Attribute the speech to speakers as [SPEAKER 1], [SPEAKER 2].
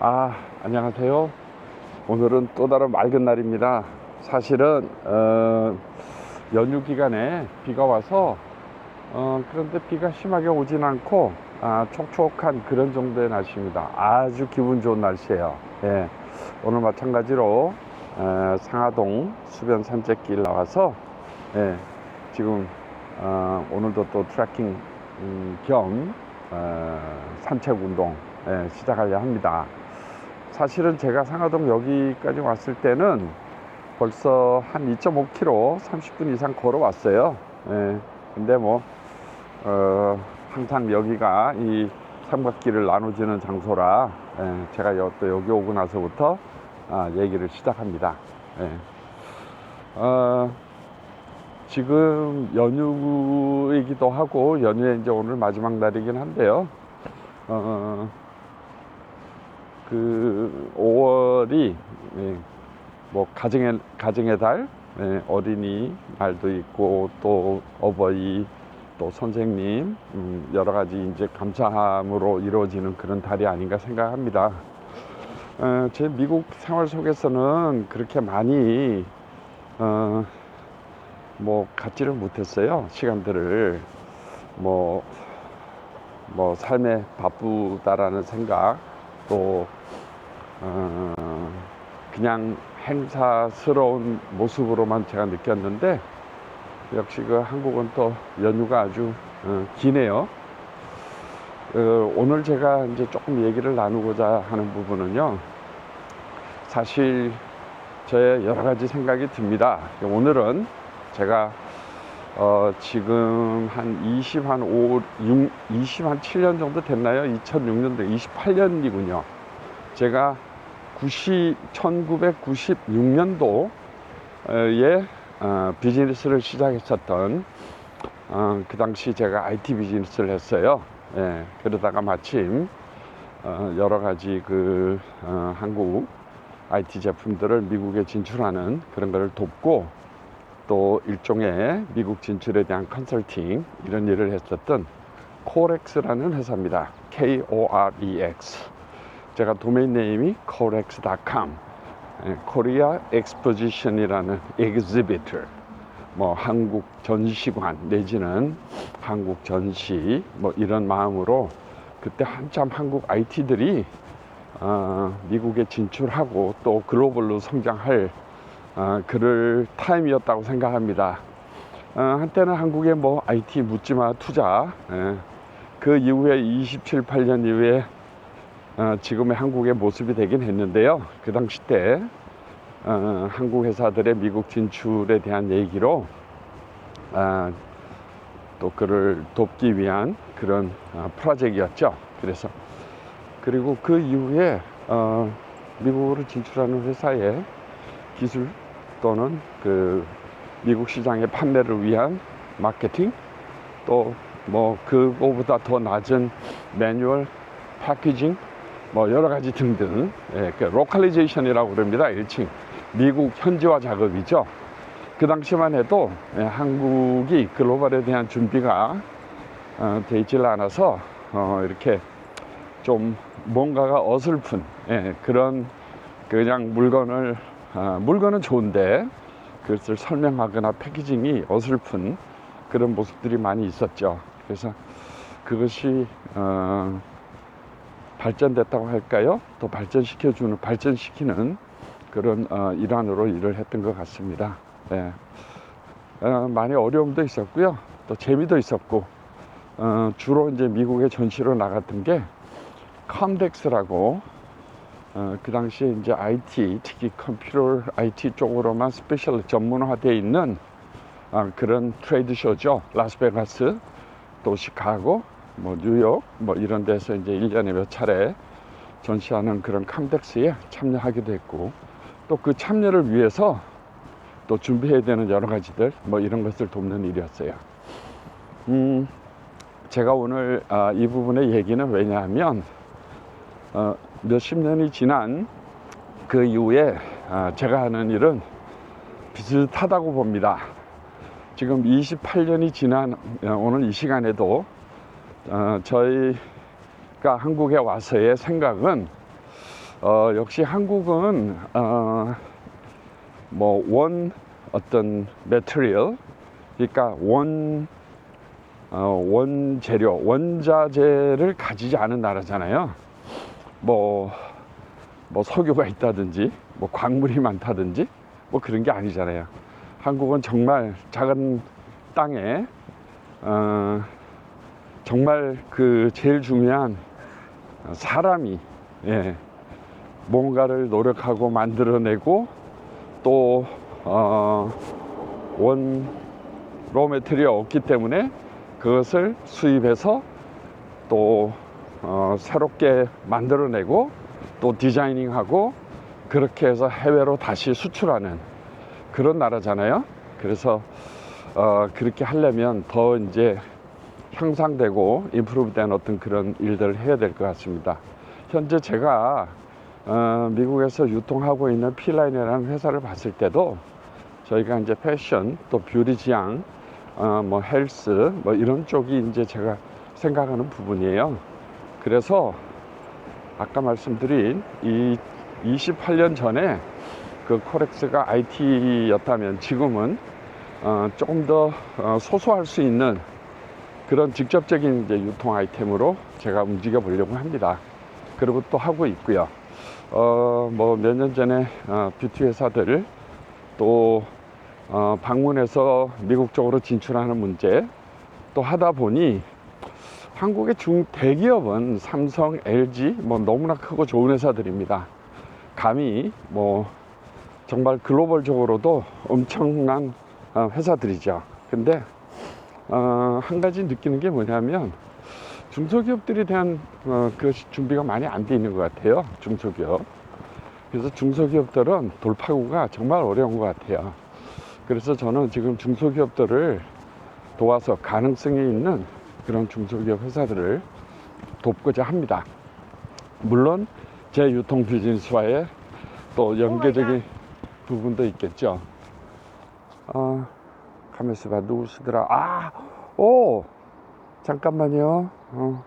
[SPEAKER 1] 아, 안녕하세요. 오늘은 또 다른 맑은 날입니다. 사실은 어, 연휴 기간에 비가 와서 어, 그런데 비가 심하게 오진 않고 아, 촉촉한 그런 정도의 날씨입니다. 아주 기분 좋은 날씨예요. 예. 오늘 마찬가지로 어, 상하동 수변 산책길 나와서 예, 지금 어, 오늘도 또 트래킹 음, 겸 어, 산책 운동 예, 시작하려 합니다. 사실은 제가 상하동 여기까지 왔을 때는 벌써 한 2.5km 30분 이상 걸어왔어요. 예, 근데 뭐 어, 항상 여기가 이 삼각길을 나눠주는 장소라 예, 제가 여, 또 여기 오고 나서부터 아, 얘기를 시작합니다. 예. 어, 지금 연휴이기도 하고 연휴에 이제 오늘 마지막 날이긴 한데요. 어, 그 5월이 예, 뭐 가정의 가정의 달, 예, 어린이 날도 있고 또 어버이 또 선생님 음, 여러 가지 이제 감사함으로 이루어지는 그런 달이 아닌가 생각합니다. 어, 제 미국 생활 속에서는 그렇게 많이 어, 뭐 갖지를 못했어요 시간들을 뭐, 뭐 삶에 바쁘다라는 생각 또 어, 그냥 행사스러운 모습으로만 제가 느꼈는데 역시 그 한국은 또 연휴가 아주 어, 기네요. 어, 오늘 제가 이제 조금 얘기를 나누고자 하는 부분은요. 사실 저의 여러 가지 생각이 듭니다. 오늘은 제가 어, 지금 한 20, 한 5, 6, 20, 한 7년 정도 됐나요? 2006년도, 28년이군요. 제가 90, 1996년도에 어, 비즈니스를 시작했었던 어, 그 당시 제가 IT 비즈니스를 했어요. 예, 그러다가 마침 어, 여러 가지 그 어, 한국 IT 제품들을 미국에 진출하는 그런 것을 돕고 또 일종의 미국 진출에 대한 컨설팅 이런 일을 했었던 코렉스라는 회사입니다. K-O-R-E-X. 제가 도메인 네임이 corex.com. 코리아 엑스포지션이라는 exhibitor. 뭐 한국 전시관 내지는 한국 전시 뭐 이런 마음으로 그때 한참 한국 IT들이 어, 미국에 진출하고 또 글로벌로 성장할 어, 그럴 타임이었다고 생각합니다. 어, 한때는 한국에 뭐 IT 묻지마 투자 예. 그 이후에 27, 8년 이후에 어, 지금의 한국의 모습이 되긴 했는데요. 그 당시 때 어, 한국 회사들의 미국 진출에 대한 얘기로 아, 또 그를 돕기 위한 그런 어, 프로젝트였죠. 그래서 그리고 그 이후에 어, 미국으로 진출하는 회사의 기술 또는 그 미국 시장의 판매를 위한 마케팅 또 뭐 그거보다 더 낮은 매뉴얼 패키징 뭐 여러 가지 등등 예, 그 로컬리제이션이라고 그럽니다. 일칭 미국 현지화 작업이죠. 그 당시만 해도 예, 한국이 글로벌에 대한 준비가 어, 돼 있질 않아서 어, 이렇게 좀 뭔가가 어설픈 예, 그런 그냥 물건을 아, 물건은 좋은데 그것을 설명하거나 패키징이 어설픈 그런 모습들이 많이 있었죠. 그래서 그것이 어, 발전됐다고 할까요? 또 발전시켜주는 발전시키는 그런 어, 일환으로 일을 했던 것 같습니다. 예. 어, 많이 어려움도 있었고요. 또 재미도 있었고 어, 주로 이제 미국에 전시로 나갔던 게 컴덱스라고 어, 그 당시에 이제 IT 특히 컴퓨터 IT 쪽으로만 스페셜 전문화되어 있는 아, 그런 트레이드 쇼죠. 라스베가스, 또 시카고, 뭐 뉴욕, 뭐 이런 데서 이제 1년에 몇 차례 전시하는 그런 컴덱스에 참여하기도 했고, 또 그 참여를 위해서 또 준비해야 되는 여러 가지들, 뭐 이런 것을 돕는 일이었어요. 음, 제가 오늘 아, 이 부분의 얘기는 왜냐하면, 어, 몇십 년이 지난 그 이후에 아, 제가 하는 일은 비슷하다고 봅니다. 지금 28년이 지난 어, 오늘 이 시간에도 어, 저희가 한국에 와서의 생각은 어, 역시 한국은 어, 뭐원 어떤 매트리얼 그러니까 원 어, 원재료 원자재를 가지지 않은 나라잖아요. 뭐, 뭐 석유가 있다든지 뭐 광물이 많다든지 뭐 그런 게 아니잖아요. 한국은 정말 작은 땅에 어, 정말 그 제일 중요한 사람이 예, 뭔가를 노력하고 만들어내고 또 어, 원 로 메테리얼 없기 때문에 그것을 수입해서 또 어, 새롭게 만들어내고 또 디자이닝하고 그렇게 해서 해외로 다시 수출하는 그런 나라잖아요. 그래서 어, 그렇게 하려면 더 이제 향상되고 임프루브된 어떤 그런 일들을 해야 될 것 같습니다. 현재 제가 어, 미국에서 유통하고 있는 필라인이라는 회사를 봤을 때도 저희가 이제 패션 또 뷰티 지향 어, 뭐 헬스 뭐 이런 쪽이 이제 제가 생각하는 부분이에요. 그래서 아까 말씀드린 이 28년 전에 그 코렉스가 IT였다면 지금은 어, 조금 더 어, 소소할 수 있는 그런 직접적인 이제 유통 아이템으로 제가 움직여 보려고 합니다. 그리고 또 하고 있고요. 어, 뭐 몇 년 전에 어, 뷰티 회사들 또 어, 방문해서 미국 쪽으로 진출하는 문제 또 하다 보니 한국의 중 대기업은 삼성, LG 뭐 너무나 크고 좋은 회사들입니다. 감히 뭐 정말 글로벌적으로도 엄청난 어, 회사들이죠. 근데 어, 한 가지 느끼는 게 뭐냐면 중소기업들에 대한 어, 그 준비가 많이 안 돼 있는 것 같아요. 중소기업. 그래서 중소기업들은 돌파구가 정말 어려운 것 같아요. 그래서 저는 지금 중소기업들을 도와서 가능성이 있는 그런 중소기업 회사들을 돕고자 합니다. 물론 제 유통 비즈니스와의 또 연계적인 부분도 있겠죠. 어, 가만있어 봐. 누구시더라? 아, 오! 잠깐만요. 어.